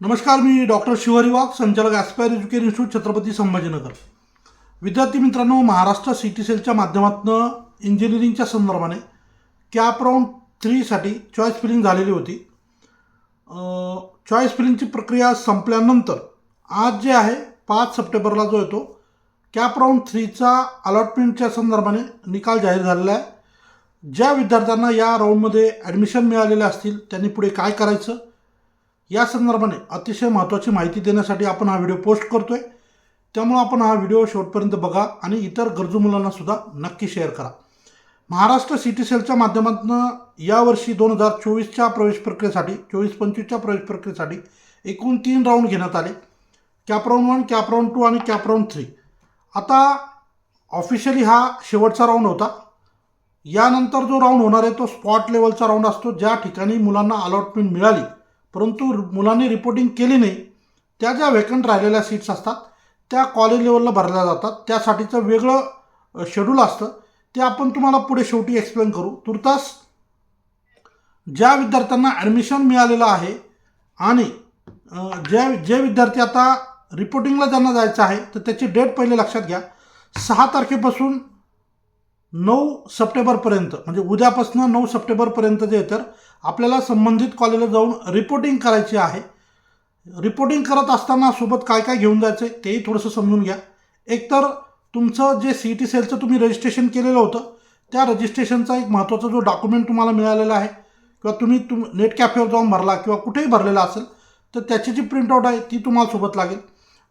नमस्कार मी डॉक्टर शिवहरी वाघ संचालक aspire education institute Chhatrapati Sambhajinagar. विद्यार्थी मित्रांनो महाराष्ट्र सी टी सेलच्या माध्यमातून इंजिनिअरिंगच्या संदर्भाने कॅप राऊंड थ्रीसाठी चॉईस फिलिंग झालेली होती. चॉईस फिलिंगची प्रक्रिया संपल्यानंतर आज जे आहे पाच सप्टेंबरला जो येतो कॅप राऊंड थ्रीचा अलॉटमेंटच्या संदर्भाने निकाल जाहीर झालेला आहे. ज्या विद्यार्थ्यांना या राऊंडमध्ये ॲडमिशन मिळालेले असतील त्यांनी पुढे काय करायचं या संदर्भाने अतिशय महत्त्वाची माहिती देण्यासाठी आपण हा व्हिडिओ पोस्ट करतो आहे त्यामुळं आपण हा व्हिडिओ शेवटपर्यंत बघा आणि इतर गरजू मुलांनासुद्धा नक्की शेअर करा. महाराष्ट्र सी टी सेलच्या माध्यमातून यावर्षी दोन हजार चोवीसच्या प्रवेश प्रक्रियेसाठी चोवीस पंचवीसच्या प्रवेश प्रक्रियेसाठी एकूण तीन राऊंड घेण्यात आले. Cap round one cap round two आणि कॅप राऊंड थ्री आता ऑफिशियली हा शेवटचा राऊंड होता. यानंतर जो राऊंड होणार आहे तो स्पॉट लेवलचा राऊंड असतो. ज्या ठिकाणी मुलांना अलॉटमेंट मिळाली परंतु मुलांनी रिपोर्टिंग केली नाही. त्या ज्या वेकंट राहिलेल्या सीट्स असतात त्या कॉलेज लेवलला भरल्या जातात. त्यासाठीचं वेगळं शेड्यूल असतं. ते आपण तुम्हाला पुढे शेवटी एक्सप्लेन करू. तुर्तास ज्या विद्यार्थ्यांना ॲडमिशन मिळालेलं आहे आणि ज्या जे विद्यार्थी आता रिपोर्टिंगला ज्यांना जायचं आहे तर त्याची डेट पहिले लक्षात घ्या. सहा तारखेपासून नऊ सप्टेंबरपर्यंत म्हणजे उद्यापासून नऊ सप्टेंबरपर्यंत जे तर आपल्याला संबंधित कॉलेजला जाऊन रिपोर्टिंग करायची आहे. रिपोर्टिंग करत असताना सोबत काय काय घेऊन जायचं आहे तेही थोडंसं समजून घ्या. एकतर तुमचं जे सी टी सेलचं तुम्ही रजिस्ट्रेशन केलेलं होतं त्या रजिस्ट्रेशनचा एक महत्त्वाचा जो डॉक्युमेंट तुम्हाला मिळालेला आहे किंवा तुम्ही तुम नेट कॅफेवर जाऊन भरला किंवा कुठेही भरलेला असेल तर त्याची जी प्रिंटआउट आहे ती तुम्हाला सोबत लागेल.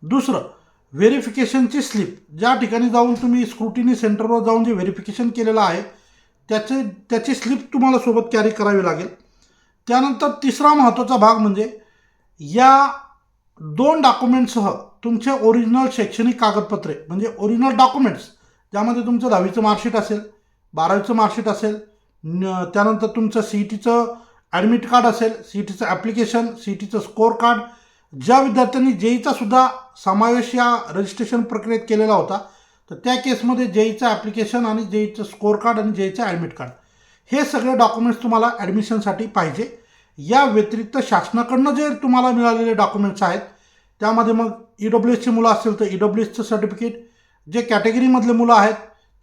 दुसरं व्हेरिफिकेशनची स्लिप ज्या ठिकाणी जाऊन तुम्ही स्क्रुटिनी सेंटरवर जाऊन जे व्हेरिफिकेशन केलेलं आहे त्याचे त्याची स्लिप तुम्हाला सोबत कॅरी करावी लागेल. त्यानंतर तिसरा महत्त्वाचा भाग म्हणजे या दोन डॉक्युमेंटसह तुमचे ओरिजिनल शैक्षणिक कागदपत्रे म्हणजे ओरिजिनल डॉक्युमेंट्स ज्यामध्ये तुमचं दहावीचं मार्कशीट असेल बारावीचं मार्कशीट असेल न त्यानंतर तुमचं सी ई टीचं ॲडमिट कार्ड असेल सी ई टीचं ॲप्लिकेशन सी ई टीचं स्कोअर कार्ड ज्या विद्यार्थ्यांनी जेईचा सुद्धा समावेश या रजिस्ट्रेशन प्रक्रियेत केलेला होता तर त्या केसमध्ये जेईचं ॲप्लिकेशन आणि जेईचं स्कोअर कार्ड आणि जेईचं ॲडमिट कार्ड हे सगळे डॉक्युमेंट्स तुम्हाला ॲडमिशनसाठी पाहिजे. या व्यतिरिक्त शासनाकडनं जे तुम्हाला मिळालेले डॉक्युमेंट्स आहेत त्यामध्ये मग ई डब्ल्यू एसची मुलं असतील तर ई डब्ल्यू एसचं सर्टिफिकेट जे कॅटेगरीमधले मुलं आहेत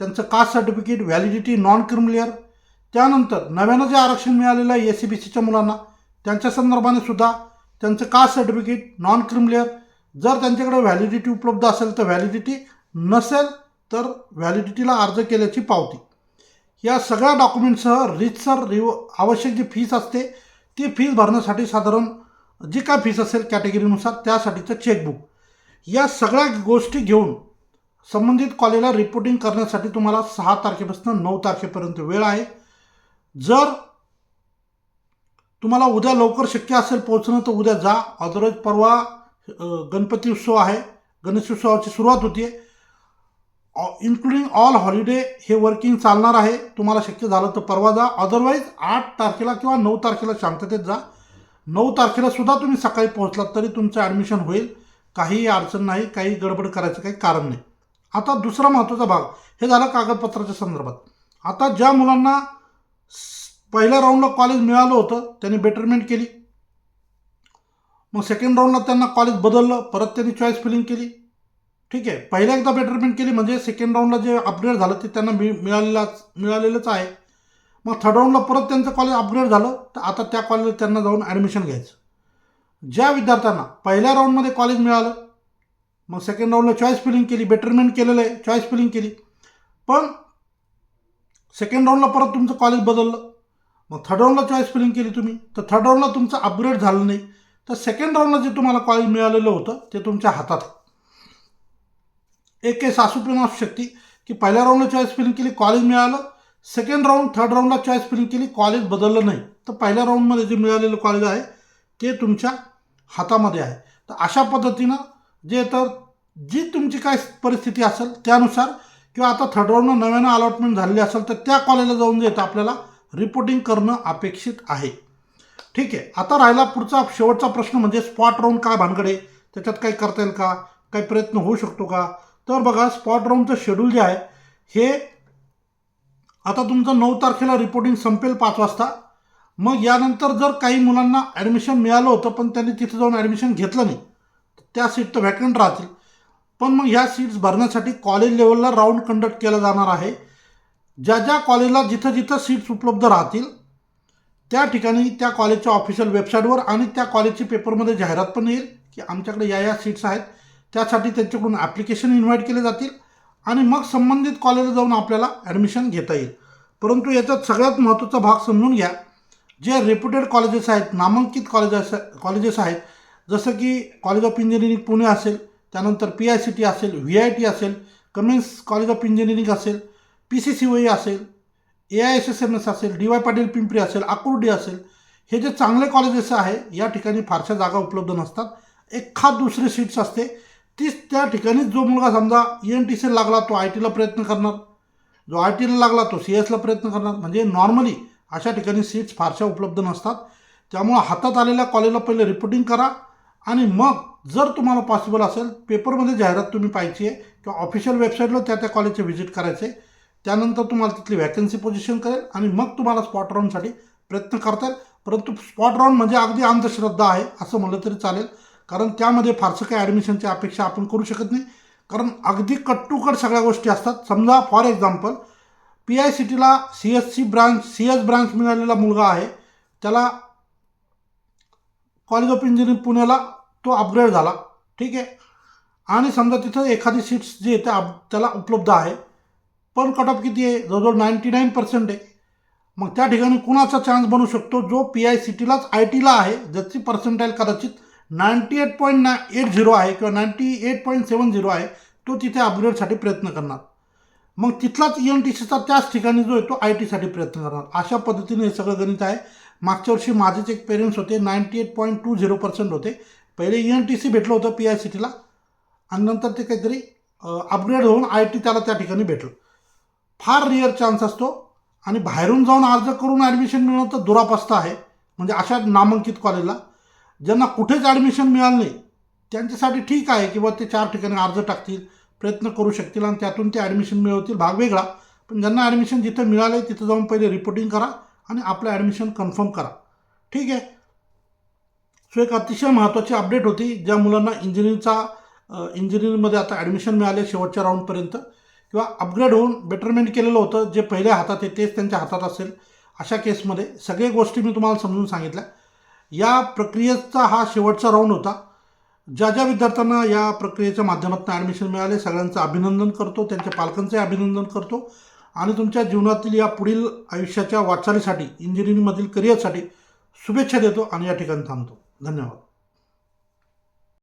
त्यांचं caste certificate validity non creamy layer त्यानंतर नव्यानं जे आरक्षण मिळालेलं आहे ए सी बी सीच्या मुलांना त्यांच्या संदर्भाने सुद्धा त्यांचं कास्ट सर्टिफिकेट नॉन क्रिमिलियर जर त्यांच्याकडे व्हॅलिडिटी उपलब्ध असेल तर व्हॅलिडिटी नसेल तर व्हॅलिडिटीला अर्ज केल्याची पावती. या सगळ्या डॉक्युमेंटसह रितसर रिव आवश्यक जी फीस असते ती फीस भरण्यासाठी साधारण जी काय फीस असेल कॅटेगरीनुसार त्यासाठीचं चेकबुक या सगळ्या गोष्टी घेऊन संबंधित कॉलेजला रिपोर्टिंग करण्यासाठी तुम्हाला सहा तारखेपासून नऊ तारखेपर्यंत वेळ आहे. जर तुम्हाला उद्या लवकर शक्य असेल पोहोचणं तर उद्या जा. अदरवाईज परवा गणपती उत्सव आहे. गणेश उत्सवाची सुरुवात होती इन्क्लुडिंग ऑल हॉलिडे हे वर्किंग चालणार आहे. तुम्हाला शक्य झालं तर परवा जा. अदरवाईज आठ तारखेला किंवा नऊ तारखेला शांततेत जा. नऊ तारखेला सुद्धा तुम्ही सकाळी पोहोचलात तरी तुमचं ॲडमिशन होईल. काहीही अडचण नाही काही गडबड करायचं काही कारण नाही. आता दुसरा महत्त्वाचा भाग. हे झालं कागदपत्राच्या संदर्भात. आता ज्या मुलांना पहिल्या राऊंडला कॉलेज मिळालं होतं त्यांनी बेटरमेंट केली. मग सेकंड राऊंडला त्यांना कॉलेज बदललं. परत त्यांनी चॉईस फिलिंग केली. ठीक आहे. पहिल्या एकदा बेटरमेंट केली म्हणजे सेकंड राऊंडला जे अपग्रेड झालं ते त्यांना मिळ मिळालेलाच मिळालेलंच आहे. मग थर्ड राऊंडला परत त्यांचं कॉलेज अपग्रेड झालं तर आता त्या कॉलेजला त्यांना जाऊन ॲडमिशन घ्यायचं. ज्या विद्यार्थ्यांना पहिल्या राऊंडमध्ये कॉलेज मिळालं मग सेकंड राऊंडला चॉईस फिलिंग केली बेटरमेंट केलेलं आहे चॉईस फिलिंग केली. पण सेकंड राऊंडला परत तुमचं कॉलेज बदललं. मग थर्ड राऊंडला चॉईस फिलिंग केली तुम्ही तर थर्ड राऊंडला तुमचं अपग्रेड झालं नाही. तर सेकंड राऊंडला जे तुम्हाला कॉलेज मिळालेलं होतं ते तुमच्या हातात आहे. एक केस असू पण असू शकते की पहिल्या राऊंडला चॉईस फिलिंग केली कॉलेज मिळालं. सेकंड राऊंड थर्ड राऊंडला चॉईस फिलिंग केली कॉलेज बदललं नाही. तर पहिल्या राऊंडमध्ये जे मिळालेलं कॉलेज आहे ते तुमच्या हातामध्ये आहे. तर अशा पद्धतीनं जे तर जी तुमची काय परिस्थिती असेल त्यानुसार किंवा आता थर्ड राऊंडनं नव्यानं अलॉटमेंट झालेली असेल तर त्या कॉलेजला जाऊन जे तर आपल्याला रिपोर्टिंग करणं अपेक्षित आहे. ठीक आहे. आता राहिला पुढचा शेवटचा प्रश्न म्हणजे स्पॉट राऊंड काय भानगडे त्याच्यात काही करता येईल का? काही प्रयत्न होऊ शकतो का? तर बघा स्पॉट राऊंडचं शेड्यूल जे आहे हे आता तुमचं नऊ तारखेला रिपोर्टिंग संपेल पाच वाजता. मग यानंतर जर काही मुलांना ॲडमिशन मिळालं होतं पण त्यांनी तिथे जाऊन ॲडमिशन घेतलं नाही त्या सीट तर व्हॅकंट राहतील. पण मग ह्या सीट्स भरण्यासाठी कॉलेज लेवलला राऊंड कंडक्ट केला जाणार आहे. ज्या ज्या कॉलेजला जिथं जिथं सीट्स उपलब्ध राहतील त्या ठिकाणी त्या कॉलेजच्या ऑफिशियल वेबसाईटवर आणि त्या कॉलेजची पेपरमध्ये जाहिरात पण येईल की आमच्याकडे या या सीट्स आहेत. त्यासाठी त्यांच्याकडून ॲप्लिकेशन इन्व्हाइट केले जातील आणि मग संबंधित कॉलेजला जाऊन आपल्याला ॲडमिशन घेता येईल. परंतु याच्यात सगळ्यात महत्त्वाचा भाग समजून घ्या जे रेप्युटेड कॉलेजेस आहेत नामांकित कॉलेजेस कॉलेजेस आहेत जसं की कॉलेज ऑफ इंजिनिअरिंग पुणे असेल त्यानंतर पी आय सी टी असेल व्ही आय टी असेल कमिन्स कॉलेज ऑफ इंजिनिअरिंग असेल पी सी सी वाई असेल A I S S M S असेल डी वाय पाटील पिंपरी असेल आकुर्डी असेल हे जे चांगले कॉलेजेस आहे या ठिकाणी फारशा जागा उपलब्ध नसतात. एखाद दुसरी सीट्स असते तीच त्या ठिकाणी जो मुलगा समजा ई एन टी सीला लागला तो आय टीला प्रयत्न करणार. जो आय टीला लागला तो सी एसला प्रयत्न करणार. म्हणजे नॉर्मली अशा ठिकाणी सीट्स फारशा उपलब्ध नसतात. त्यामुळं हातात आलेल्या कॉलेजला पहिले रिपोर्टिंग करा आणि मग जर तुम्हाला पॉसिबल असेल पेपरमध्ये जाहिरात तुम्ही पाहिजे आहे किंवा ऑफिशियल वेबसाईटला त्या त्या कॉलेजचे व्हिजिट करायचे. त्यानंतर तुम्हाला तिथली व्हॅकन्सी पोझिशन करेल आणि मग तुम्हाला स्पॉट राऊंडसाठी प्रयत्न करता येईल. परंतु स्पॉट राऊंड म्हणजे अगदी अंधश्रद्धा आहे असं म्हणलं तरी चालेल. कारण त्यामध्ये फारसं काही ॲडमिशनची अपेक्षा आपण करू शकत नाही. कारण अगदी कट टू कट सगळ्या गोष्टी असतात. समजा for example P I C टीला C S C branch C S branch मिळालेला मुलगा आहे. त्याला कॉलेज ऑफ इंजिनिअरिंग पुण्याला तो अपग्रेड झाला. ठीक आहे? आणि समजा तिथं एखादी सीट्स जी आहे त्या त्याला उपलब्ध आहे. पण कट ऑफ किती आहे? जवळजवळ नाईंटी नाईन पर्सेंट आहे. मग त्या ठिकाणी कुणाचा चान्स बनू शकतो? जो पी आय सी टीलाच आय टीला आहे. ज्याची पर्सेंटाईल कदाचित नाईंटी एट पॉईंट ना एट झिरो आहे किंवा ninety eight point seven zero आहे तो तिथे अपग्रेडसाठी प्रयत्न करणार. मग तिथलाच ई एन टी सीचा त्याच ठिकाणी जो आहे तो आय टीसाठी प्रयत्न करणार. अशा पद्धतीने हे सगळं गणित आहे. मागच्या वर्षी माझेच एक पेरेंट्स होते ninety eight point two zero percent होते. पहिले ई एन टी सी भेटलं होतं पी आय सी टीला आणि नंतर ते काहीतरी अपग्रेड होऊन आय टी त्याला त्या ठिकाणी भेटलं. फार रिअर चान्स असतो. आणि बाहेरून जाऊन अर्ज करून ॲडमिशन मिळणं तर दुरापास्त आहे. म्हणजे अशा नामांकित कॉलेजला ज्यांना कुठेच ॲडमिशन मिळालं नाही त्यांच्यासाठी ठीक आहे किंवा ते चार ठिकाणी अर्ज टाकतील प्रयत्न करू शकतील आणि त्यातून ते ॲडमिशन मिळवतील भाग वेगळा. पण ज्यांना ॲडमिशन जिथं मिळालं आहे तिथं जाऊन पहिले रिपोर्टिंग करा आणि आपलं ॲडमिशन कन्फर्म करा. ठीक आहे? सो एक अतिशय महत्त्वाची अपडेट होती ज्या मुलांना इंजिनिअरिंगचा इंजिनिअरिंगमध्ये आता ॲडमिशन मिळाले शेवटच्या राऊंडपर्यंत किंवा अपग्रेड होऊन बेटरमेंट केलेलं होतं जे पहिल्या हातात आहे तेच त्यांच्या हातात असेल. अशा केसमध्ये सगळे गोष्टी मी तुम्हाला समजून सांगितल्या. या प्रक्रियेचा हा शेवटचा राऊंड होता. ज्या ज्या विद्यार्थ्यांना या प्रक्रियेच्या माध्यमातून ॲडमिशन मिळाले सगळ्यांचं अभिनंदन करतो त्यांच्या पालकांचंही अभिनंदन करतो. आणि तुमच्या जीवनातील या पुढील आयुष्याच्या वाटचालीसाठी इंजिनिअरिंगमधील करिअरसाठी शुभेच्छा देतो आणि या ठिकाणी थांबतो. धन्यवाद.